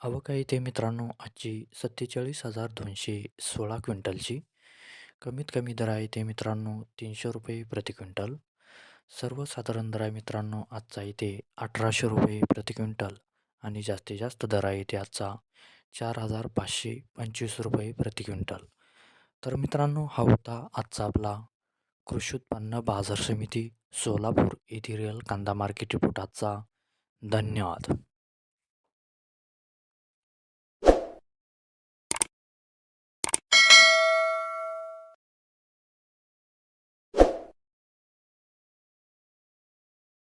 आवक आहे ते मित्रांनो आजची सत्तेचाळीस हजार दोनशे सोळा क्विंटलची. कमीत कमी दर आहे ते मित्रांनो तीनशे रुपये प्रति क्विंटल. सर्वसाधारण दर आहे मित्रांनो आजचा इथे अठराशे रुपये प्रति क्विंटल आणि जास्तीत जास्त दर आहे इथे आजचा चार हजार पाचशे पंचवीस रुपये प्रति क्विंटल. तर मित्रांनो हा होता आजचा आपला कृषी उत्पन्न बाजार समिती सोलापूर येथील कांदा मार्केट रिपोर्ट आजचा. धन्यवाद.